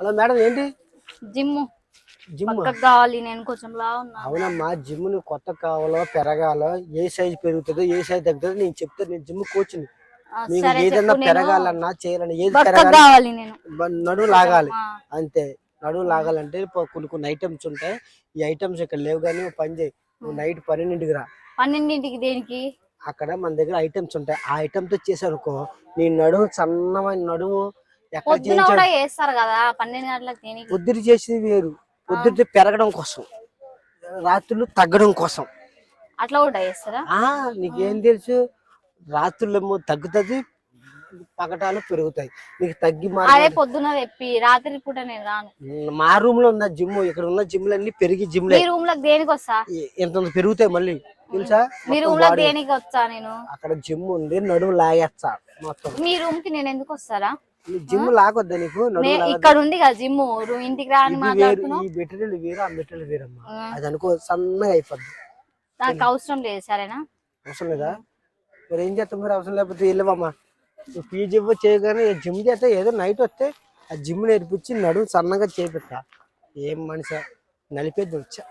Hello madam ఏంటి? Gym gym పక్కకు కావాలి నేను కొంచెం లా ఉన్నా. అవునమ్మా జిమ్ను కొత్త కావాలో పెరగాలో ఏ సైజ్ పెరుగుతుందో ఏ సైజ్ తగ్గుతుందో నేను చెప్తే నేను జిమ్ కోచ్ని. మీకు ఏదన్నా పెరగాలన్నా చేయాలన్నా ఏది పెరగాలి కావాలి నేను. బ- నడుము లాగాలి. అంతే నడుము లాగాలంటే కొన్ని కొన్ని ఐటమ్స్ ఉంటాయి. ఈ ఐటమ్స్ ఇక్కడ లేవు కానీ పని చేయి. నువ్వు నైట్ పన్నెండింటికి రా. పన్నెండింటికి దేనికి? అక్కడ మన దగ్గర ఐటమ్స్ ఉంటాయి. ఆ ఐటమ్తో చేసానుకో నీ నడుము సన్నమైన ఎక్కడ పొద్దున కూడా కదా పన్నెండు గంటలకు చేసేది వేరు. పొద్దుటి పెరగడం కోసం. రాత్రులు తగ్గడం కోసం. అట్లా కూడా వేస్తారా ఆ నీకేం తెలుసు? రాత్రులేమో తగ్గుతుంది పగటాలు పెరుగుతాయి. నీకు తగ్గి అదే పొద్దున తెప్పి రాత్రి పూట నేను రాను. మా రూమ్లో ఉన్న జిమ్ ఇక్కడ ఉన్న జిమ్లు అన్ని పెరిగి జిమ్లే. మీ రూమ్లకు దేనికి వస్తా? ఎంత పెరుగుతాయి మళ్ళీ? తెలుసా? మీ రూమ్ body- దేనికి వచ్చా నేను? అక్కడ జిమ్ ఉంది నడుము లాగేస్తా మొత్తం. మీ రూమ్కి నేను ఎందుకు వస్తారా? జిమ్ లాగొద్దా నీకు? ఇక్కడ ఉంది కదా జిమ్ ఇంటికి రాని మాట్లాడుతున్నావు? ఈ మెటీరియల్ వేరు ఆ మెటీరియల్ వేరమ్మా. అది అనుకో సన్నగా అయిపోద్ది. నాకు అవసరం లేదు సరేనా? అవసరం లేదా? మరి ఏం చేస్తాం మరి అవసరం లేకపోతే వెళ్ళవమ్మా. నువ్వు పీజీ చేయగానే జిమ్ చేస్తే ఏదో నైట్ వస్తే ఆ జిమ్ నేర్పించి నడుము సన్నగా చేపిస్తా ఏం మనిషి? నలిపేది వచ్చా.